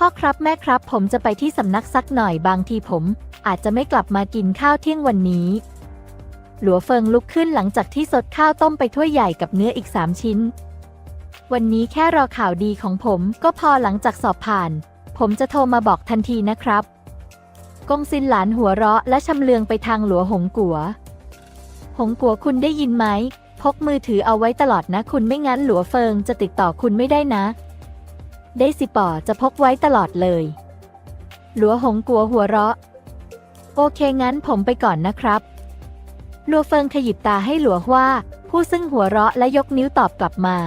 พ่อครับแม่ครับ ผมจะไปที่สำนักสักหน่อยบางทีผม อาจจะไม่กลับมากินข้าวเที่ยงวันนี้ หลัวเฟิงลุกขึ้นหลังจากที่สดข้าวต้มไปถ้วยใหญ่กับเนื้ออีกสามชิ้น วันนี้แค่รอข่าวดีของผมก็พอหลังจากสอบผ่าน ผมจะโทรมาบอกทันทีนะครับกงซินหลานหัวเราะและชำเลืองไปทางหลัวหงกัว หงกัวคุณได้ยินไหม พกมือถือเอาไว้ตลอดนะ คุณไม่งั้นหลัวเฟิงจะติดต่อคุณไม่ได้นะ ได้สิป่อจะพกไว้ตลอดเลย หลัวหงกัวหัวเราะ โอเคงั้นผมไปก่อนนะครับหลัวเฟิงขยิบตาให้หลัวว่าผู้ซึ่งหัวเราะและยกนิ้วตอบกลับมา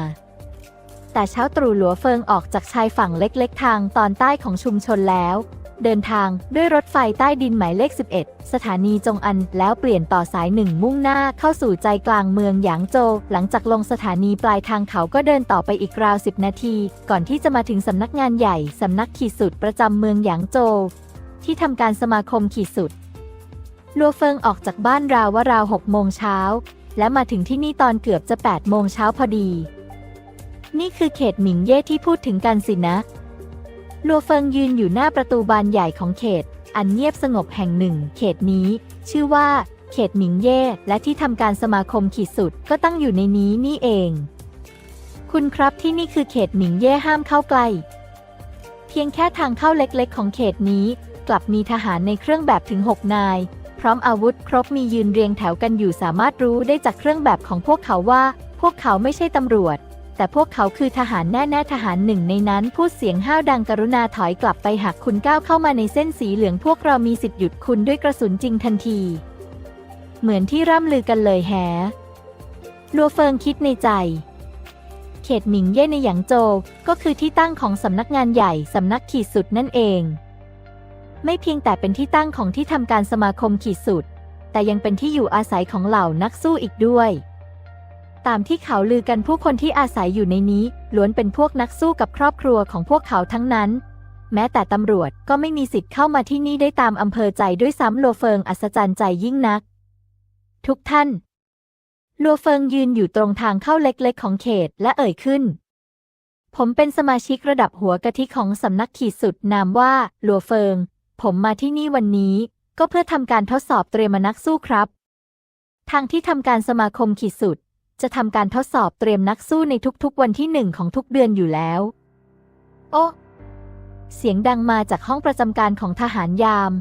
แต่เช้าตรู่หลัวเฟิงออกจากชายฝั่งเล็กๆ ทางตอนใต้ของชุมชนแล้ว เดินทางด้วยรถไฟใต้ดินหมายเลข 11 สถานีจงอันแล้วเปลี่ยนต่อสายหนึ่งมุ่งหน้าเข้าสู่ใจกลางเมืองหยางโจวหลังจากลงสถานีปลายทางเขาก็เดินต่อไปอีกราว 10 นาที ก่อนที่จะมาถึงสำนักงานใหญ่ สำนักขีดสุดประจำเมืองหยางโจวที่ทำการสมาคมขีดสุดลัวเฟิงออกจากบ้านราวว่าราว6โมงเช้าและมาถึงที่นี่ตอนเกือบจะ8โมงเช้าพอดี นี่คือเขตหมิงเย่ที่พูดถึงกันสินะ ลัวเฟิงยืนอยู่หน้าประตูบานใหญ่ของเขต อันเงียบสงบแห่งหนึ่ง เขตนี้ ชื่อว่า เขตหมิงเย่และที่ทำการสมาคมขีดสุดก็ตั้งอยู่ในนี้นี่เอง คุณครับที่นี่คือเขตหมิงเย่ห้ามเข้าใกล้ เพียงแค่ทางเข้าเล็กๆ ของเขตนี้ กลับมีทหารในเครื่องแบบถึง 6 นาย พร้อมอาวุธครบมียืนเรียงแถวกันอยู่สามารถรู้ได้จากเครื่องแบบของพวกเขาว่า พวกเขาไม่ใช่ตำรวจ แต่พวกเขาคือทหารแน่ๆทหารหนึ่งในนั้น พูดเสียงห้าวดังกรุณาถอยกลับไปหากคุณก้าวเข้ามาในเส้นสีเหลืองพวกเรามีสิทธิ์หยุดคุณด้วยกระสุนจริงทันที เหมือนที่ร่ำลือกันเลยแฮลัวเฟิงคิดในใจเขตหมิงเย่ในหยางโจวก็คือที่ตั้งของสำนักงานใหญ่สำนักขีดสุดนั่นเอง ไม่เพียงแต่เป็นที่ตั้งของที่ทำการสมาคมขีดสุด แต่ยังเป็นที่อยู่อาศัยของเหล่านักสู้อีกด้วย ตามที่เขาลือกันผู้คนที่อาศัยอยู่ในนี้ ล้วนเป็นพวกนักสู้กับครอบครัวของพวกเขาทั้งนั้น แม้แต่ตำรวจก็ไม่มีสิทธิ์เข้ามาที่นี่ได้ตามอำเภอใจด้วยซ้ำโลเฟิงอัศจรรย์ใจยิ่งนัก ทุกท่าน ลัวเฟิงยืนอยู่ตรงทางเข้าเล็กๆ ของเขตและเอ่ยขึ้น ผมเป็นสมาชิกระดับหัวกะทิของสำนักขีดสุดนามว่าลัวเฟิง ผมมาที่นี่วันนี้ ก็เพื่อทำการทดสอบเตรียมนักสู้ครับทางที่ทำการสมาคมขีดสุด จะทำการทดสอบเตรียมนักสู้ในทุกๆ วันที่หนึ่งของทุกเดือนอยู่แล้ว โอ้เสียงดังมาจากห้องประจำการของทหารยาม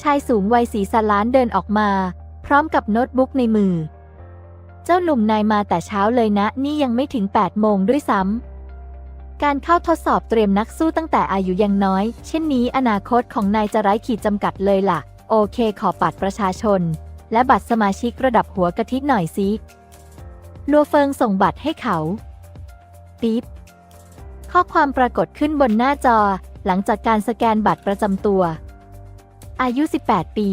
ชายสูงวัยสีสล้านเดินออกมา พร้อมกับโน้ตบุ๊กในมือ เจ้าหนุ่มนายมาแต่เช้าเลยนะ นี่ยังไม่ถึง 8 โมงด้วยซ้ำ การเข้าทดสอบเตรียมนักสู้ตั้งแต่อายุยังน้อย เช่นนี้อนาคตของนายจะไร้ขีดจำกัดเลยล่ะ โอเคขอบัตรประชาชน และบัตรสมาชิกระดับหัวกะทิหน่อยสิ ลัวเฟิงส่งบัตรให้เขาปี๊บ ข้อความปรากฏขึ้นบนหน้าจอหลังจากการสแกนบัตรประจำตัว อายุ 18 ปี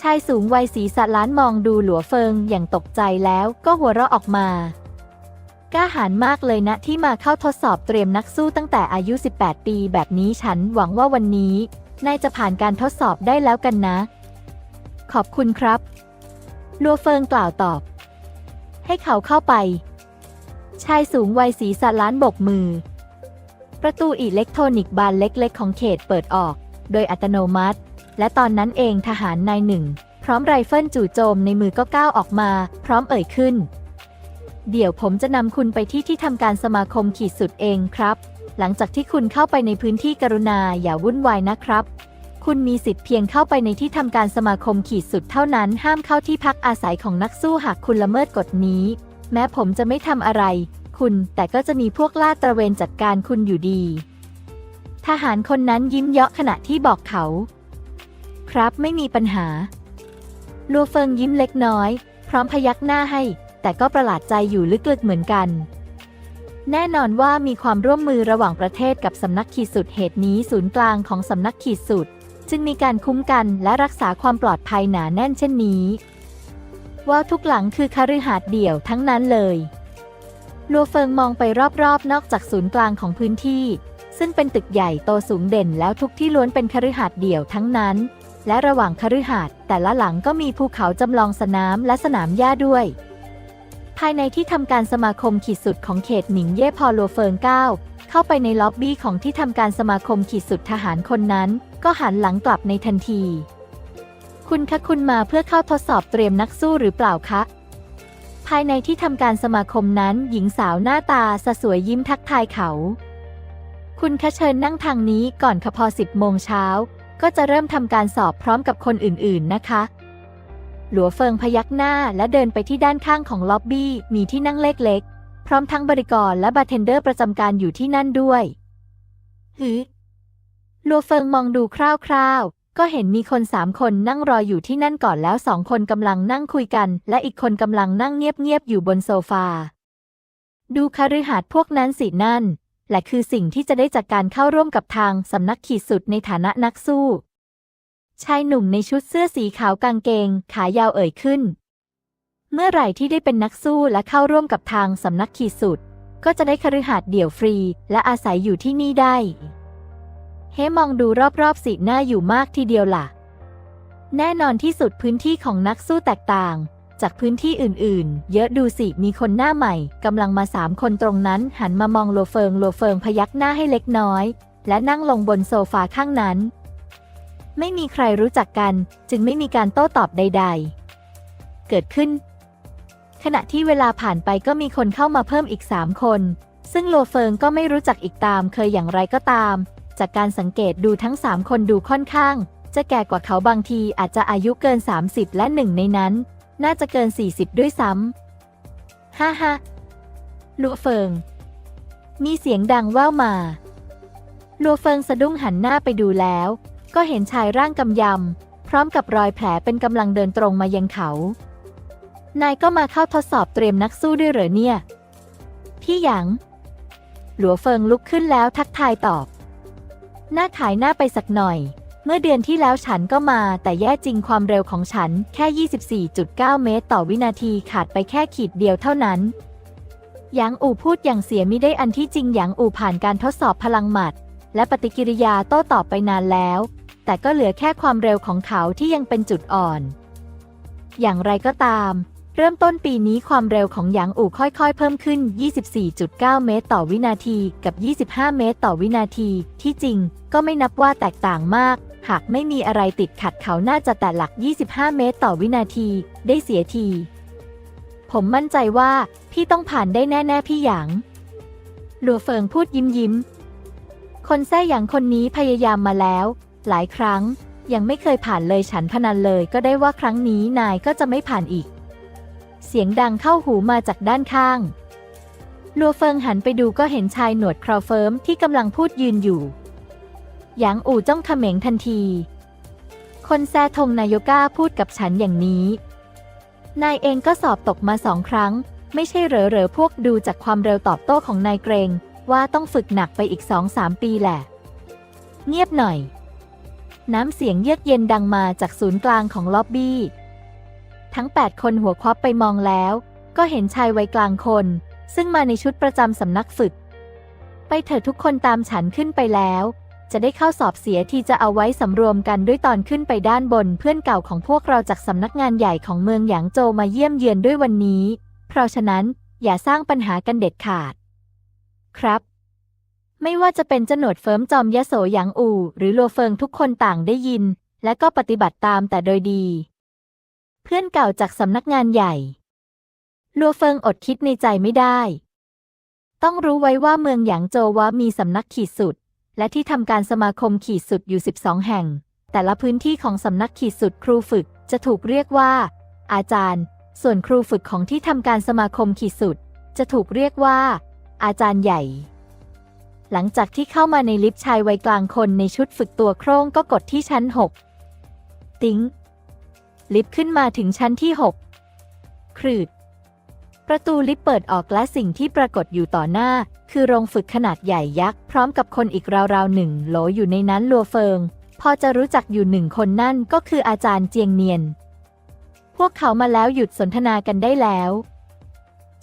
ชายสูงวัยศีรษะล้านมองดูหลัวเฟิงอย่างตกใจแล้วก็หัวเราะออกมากล้าหาญมากเลยนะที่มาเข้าทดสอบเตรียมนักสู้ตั้งแต่อายุ 18 ปี แบบนี้ฉันหวังว่าวันนี้นายจะผ่านการทดสอบได้แล้วกันนะ ขอบคุณครับ ลัวเฟิงกล่าวตอบ ให้เขาเข้าไป ชายสูงวัยศีรษะล้านบกมือ ประตูอิเล็กทรอนิกส์บานเล็กๆ ของเขตเปิดออก โดยอัตโนมัติ และตอนนั้นเองทหารนายหนึ่ง พร้อมไรเฟิลจู่โจมในมือก็ก้าวออกมา พร้อมเอ่ยขึ้น เดี๋ยวผมจะนำคุณไปที่ที่ทำการสมาคมขีดสุดเองครับ หลังจากที่คุณเข้าไปในพื้นที่กรุณาอย่าวุ่นวายนะครับ คุณมีสิทธิ์เพียงเข้าไปในที่ทำการสมาคมขีดสุดเท่านั้น ห้ามเข้าที่พักอาศัยของนักสู้หากคุณละเมิดกฎนี้ แม้ผมจะไม่ทำอะไร คุณแต่ก็จะมีพวกลาดตระเวนจัดการคุณอยู่ดี ทหารคนนั้นยิ้มเยาะขณะที่บอกเขา ครับไม่มีปัญหา ลัวเฟิงยิ้มเล็กน้อย พร้อมพยักหน้าให้ แต่ก็ประหลาดใจอยู่ลึกๆเหมือนกันแน่นอนว่ามีความร่วมมือระหว่างประเทศกับสำนักขีดสุดเหตุนี้ศูนย์กลางของสำนักขีดสุด จึงมีการคุ้มกันและรักษาความปลอดภัยหนาแน่นเช่นนี้ ว่าทุกหลังคือคฤหาสน์เดี่ยวทั้งนั้นเลยลัวเฟิงมองไปรอบๆ นอกจากศูนย์กลางของพื้นที่ ซึ่งเป็นตึกใหญ่โตสูงเด่นแล้วทุกที่ล้วนเป็นคฤหาสน์เดี่ยวทั้งนั้น และระหว่างคฤหาสน์แต่ละหลังก็มีภูเขาจำลองสนามและสนามหญ้าด้วย ภายในที่ทำการสมาคมขีดสุดของเขตหนิงเย่พอลัวเฟิงก้าวเข้าไปในล็อบบี้ของที่ทำการสมาคมขีดสุดทหารคนนั้น ก็หันหลังกลับในทันที คุณคะคุณมาเพื่อเข้าทดสอบเตรียมนักสู้หรือเปล่าคะ ภายในที่ทำการสมาคมนั้นหญิงสาวหน้าตาสสวยยิ้มทักทายเขา คุณคะเชิญนั่งทางนี้ก่อนคพอสิบโมงเช้า ก็จะเริ่มทำการสอบพร้อมกับคนอื่นๆนะคะหลัวเฟิงพยักหน้าและเดินไปที่ด้านข้างของล็อบบี้มีที่นั่งเล็กๆ พร้อมทั้งบริกรและบาร์เทนเดอร์ประจำการอยู่ที่นั่นด้วย หือ ลัวเฟิงมองดูคร่าวๆ ก็เห็นมีคนสามคนนั่งรออยู่ที่นั่นก่อนแล้วสองคนกำลังนั่งคุยกัน และอีกคนกำลังนั่งเงียบๆอยู่บนโซฟา ดูคฤหาสน์พวกนั้นสินั่น และคือสิ่งที่จะได้จากการเข้าร่วมกับทางสำนักขีดสุดในฐานะนักสู้ ชายหนุ่มในชุดเสื้อสีขาวกางเกง ขายาวเอ่ยขึ้น เมื่อไหร่ที่ได้เป็นนักสู้และเข้าร่วมกับทางสำนักขีดสุด ก็จะได้คฤหาสน์เดี่ยวฟรี และอาศัยอยู่ที่นี่ได้ เฮ้มองดูรอบๆสีหน้าอยู่มากทีเดียวล่ะ แน่นอนที่สุดพื้นที่ของนักสู้แตกต่าง จากพื้นที่อื่นๆ เยอะดูสิมีคนหน้าใหม่กำลังมาสามคนตรงนั้น หันมามองโลเฟิงโลเฟิงพยักหน้าให้เล็กน้อย และนั่งลงบนโซฟาข้างนั้น ไม่มีใครรู้จักกัน จึงไม่มีการโต้ตอบใด ๆ เกิดขึ้น ขณะที่เวลาผ่านไปก็มีคนเข้ามาเพิ่มอีกสามคนซึ่งโลเฟิงก็ไม่รู้จักอีกตามเคยอย่างไรก็ตาม จากการสังเกตดูทั้งสามคนดูค่อนข้าง จะแก่กว่าเขาบางทีอาจจะอายุเกิน 30 และหนึ่งในนั้น น่าจะเกิน 40 ด้วยซ้ำฮ่าฮ่าลัวเฟิง มีเสียงดังแว่วมาลัวเฟิงสะดุ้งหันหน้าไปดูแล้ว ก็เห็นชายร่างกำยำ พร้อมกับรอยแผลเป็นกำลังเดินตรงมายังเขา นายก็มาเข้าทดสอบเตรียมนักสู้ด้วยเหรอเนี่ย พี่หยางหลัวเฟิงลุกขึ้นแล้วทักทายตอบ หน้าขายหน้าไปสักหน่อย เมื่อเดือนที่แล้วฉันก็มา แต่แย่จริงความเร็วของฉันแค่ 24.9 เมตร ต่อวินาทีขาดไปแค่ขีดเดียวเท่านั้นหยางอู่พูดอย่างเสียมิได้อันที่จริงหยางอู่ผ่านการทดสอบพลังหมัด และปฏิกิริยาโต้ตอบไปนานแล้ว แต่ก็เหลือแค่ความเร็วของเขาที่ยังเป็นจุดอ่อน อย่างไรก็ตาม เริ่มต้นปีนี้ความเร็วของหยางอู่ค่อยๆ เพิ่มขึ้น 24.9 เมตรต่อวินาที กับ 25 เมตรต่อวินาที ที่จริงก็ไม่นับว่าแตกต่างมาก หากไม่มีอะไรติดขัดเขาน่าจะแต่หลัก 25 เมตรต่อวินาที ได้เสียที ผมมั่นใจว่าพี่ต้องผ่านได้แน่ ๆ พี่หยาง หลัวเฟิงพูดยิ้มยิ้ม คนแท้หยางคนนี้พยายามมาแล้ว หลายครั้ง ยังไม่เคยผ่านเลยฉันพนันเลยก็ได้ว่าครั้งนี้นายก็จะไม่ผ่านอีก เสียงดังเข้าหูมาจากด้านข้าง ลัวเฟิงหันไปดูก็เห็นชายหนวดคราวเฟิร์มที่กำลังพูดยืนอยู่ หยางอู่จ้องเขม็งทันที คนแซทงนายก้าพูดกับฉันอย่างนี้ นายเองก็สอบตกมาสองครั้ง ไม่ใช่เหรอเหรอพวกดูจากความเร็วตอบโต้ของนายเกรงว่าต้องฝึกหนักไปอีกสองสามปีแหละ เงียบหน่อย น้ำเสียงเยือกเย็นดังมาจากศูนย์กลางของล็อบบี้ ทั้ง 8 คนหัวควับไปมองแล้ว ก็เห็นชายวัยกลางคน ซึ่งมาในชุดประจำสำนักฝึก ไปเถิดทุกคนตามฉันขึ้นไปแล้ว จะได้เข้าสอบเสียที่จะเอาไว้สำรวมกันด้วยตอนขึ้นไปด้านบนเพื่อนเก่าของพวกเราจากสำนักงานใหญ่ของเมืองหยางโจมาเยี่ยมเยือนด้วยวันนี้ เพราะฉะนั้นอย่าสร้างปัญหากันเด็ดขาด ครับไม่ว่าจะเป็นจนวดเฟิร์มจอมยโสหยางอู่หรือโลเฟิงทุกคนต่างได้ยิน และก็ปฏิบัติตามแต่โดยดี พื่อนเก่าจากสำนักงานใหญ่ ลัวเฟิงอดคิดในใจไม่ได้ ต้องรู้ไว้ว่าเมืองหยางโจวว่ามีสำนักขีดสุด และที่ทำการสมาคมขีดสุดอยู่ 12 แห่ง แต่ละพื้นที่ของสำนักขีดสุดครูฝึกจะถูกเรียกว่า อาจารย์ ส่วนครูฝึกของที่ทำการสมาคมขีดสุด จะถูกเรียกว่า อาจารย์ใหญ่ หลังจากที่เข้ามาในลิฟต์ชายวัยกลางคนในชุดฝึกตัวโครงก็กดที่ชั้น 6 ติ้ง ลิฟต์ขึ้นมาถึงชั้นที่ 6ครืด ประตูลิฟต์เปิดออกและสิ่งที่ปรากฏอยู่ต่อหน้า คือโรงฝึกขนาดใหญ่ยักษ์พร้อมกับคนอีกราวๆหนึ่งโหลอยู่ในนั้นลัวเฟิง พอจะรู้จักอยู่หนึ่งคนนั่นก็คืออาจารย์เจียงเนียน พวกเขามาแล้วหยุดสนทนากันได้แล้ว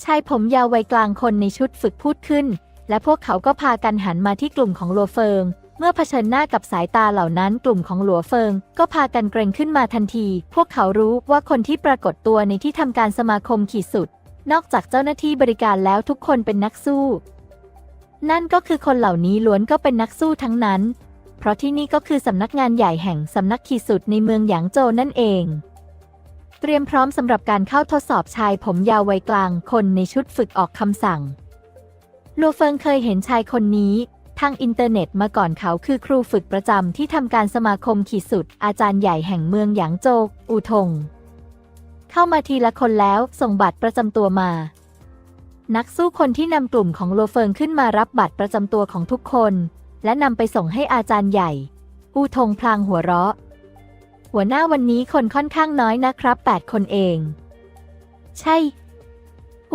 ชายผมยาววัยกลางคนในชุดฝึกพูดขึ้น และพวกเขาก็พากันหันมาที่กลุ่มของลัวเฟิง เมื่อเผชิญหน้ากับสายตาเหล่านั้นกลุ่มของหลัวเฟิง ก็พากันเกรงขึ้นมาทันที พวกเขารู้ว่าคนที่ปรากฏตัวในที่ทำการสมาคมขีดสุด นอกจากเจ้าหน้าที่บริการแล้วทุกคนเป็นนักสู้ นั่นก็คือคนเหล่านี้ล้วนก็เป็นนักสู้ทั้งนั้น เพราะที่นี่ก็คือสำนักงานใหญ่แห่งสำนักขีดสุดในเมืองหยางโจวนั่นเอง เตรียมพร้อมสำหรับการเข้าทดสอบชายผมยาววัยกลางคนในชุดฝึกออกคำสั่งลัวเฟิงเคยเห็นชายคนนี้ ทางอินเทอร์เน็ตมาก่อนเขาคือครูฝึกประจำที่ทำการสมาคมขีดสุด อาจารย์ใหญ่แห่งเมืองหยางโจวอูทง เข้ามาทีละคนแล้วส่งบัตรประจำตัวมา นักสู้คนที่นำกลุ่มของโลเฟิงขึ้นมารับบัตรประจำตัวของทุกคน และนำไปส่งให้อาจารย์ใหญ่ อูทงพลางหัวเราะ หัวหน้าวันนี้คนค่อนข้างน้อยนะครับ 8 คนเอง ใช่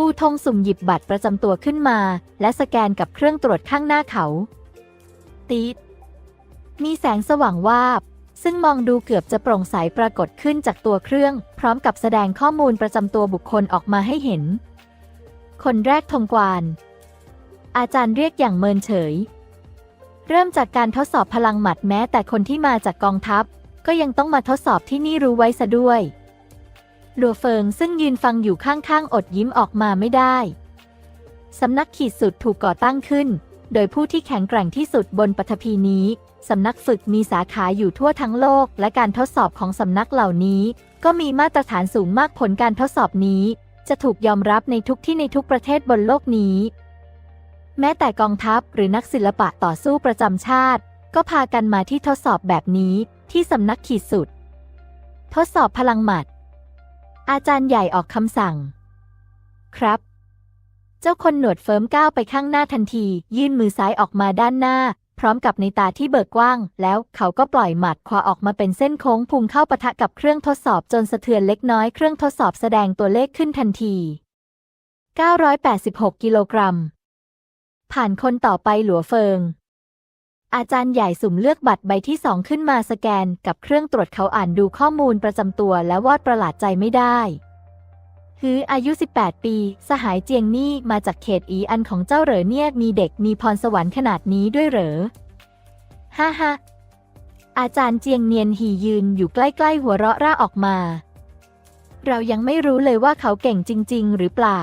อูทงสุ่มหยิบบัตรประจำตัวขึ้นมา และสแกนกับเครื่องตรวจข้างหน้าเขา ตีดมีแสงสว่างวาบ ซึ่งมองดูเกือบจะโปร่งใสปรากฏขึ้นจากตัวเครื่อง พร้อมกับแสดงข้อมูลประจำตัวบุคคลออกมาให้เห็น คนแรกทงกวาน อาจารย์เรียกอย่างเมินเฉย เริ่มจากการทดสอบพลังหมัดแม้แต่คนที่มาจากกองทัพ ก็ยังต้องมาทดสอบที่นี่รู้ไว้ซะด้วย หลัวเฟิงซึ่งยืนฟังอยู่ข้างๆ อดยิ้มออกมาไม่ได้ สำนักขีดสุดถูกก่อตั้งขึ้น โดยผู้ที่แข็งแกร่งที่สุดบนปฐพีนี้ สำนักฝึกมีสาขาอยู่ทั่วทั้งโลก และการทดสอบของสำนักเหล่านี้ ก็มีมาตรฐานสูงมากผลการทดสอบนี้ จะถูกยอมรับในทุกที่ในทุกประเทศบนโลกนี้ แม้แต่กองทัพหรือนักศิลปะต่อสู้ประจำชาติ ก็พากันมาที่ทดสอบแบบนี้ที่สำนักขีดสุด ทดสอบพลังหมัด อาจารย์ใหญ่ออกคำสั่ง ครับ เจ้าคนหนวดเฟิร์มก้าวไปข้างหน้าทันที ยื่นมือซ้ายออกมาด้านหน้า พร้อมกับในตาที่เบิกกว้าง แล้วเขาก็ปล่อยหมัดขวาออกมาเป็นเส้นโค้งพุ่งเข้าปะทะกับเครื่องทดสอบจนสะเทือนเล็กน้อยเครื่องทดสอบแสดงตัวเลขขึ้นทันที 986 กิโลกรัม ผ่านคนต่อไปหลัวเฟิง อาจารย์ใหญ่สุ่มเลือกบัตรใบที่สองขึ้นมาสแกนกับเครื่องตรวจเขาอ่านดูข้อมูลประจำตัวและวอดประหลาดใจไม่ได้ฮืออายุ 18 ปี สหายเจียงนี่มาจากเขตอีอันของเจ้าเหรอเนี่ยมีเด็กมีพรสวรรค์ขนาดนี้ด้วยเหรอ ฮ่าฮ่าอาจารย์เจียงเนียนหียืนอยู่ใกล้ๆหัวเราะร่าออกมา เรายังไม่รู้เลยว่าเขาเก่งจริง ๆ หรือเปล่า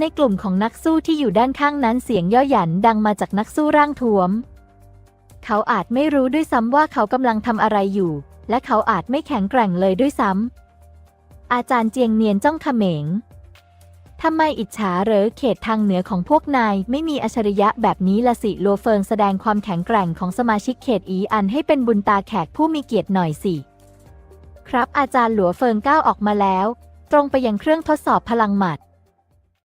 ในกลุ่มของนักสู้ที่อยู่ด้านข้างนั้นเสียงย่อหยันดังมาจากนักสู้ร่างท้วม เขาอาจไม่รู้ด้วยซ้ำว่าเขากำลังทำอะไรอยู่ และเขาอาจไม่แข็งแกร่งเลยด้วยซ้ำ อาจารย์เจียงเนียนจ้องเขม็งทำไมอิจฉาเหรอเขตทางเหนือของพวกนาย ไม่มีอัจฉริยะแบบนี้ละสิโลเฟิงแสดงความแข็งแกร่งของสมาชิกเขตอีอันให้เป็นบุญตาแขกผู้มีเกียรติหน่อยสิ ครับอาจารย์หลัวเฟิงก้าวออกมาแล้ว ตรงไปยังเครื่องทดสอบพลังหมัด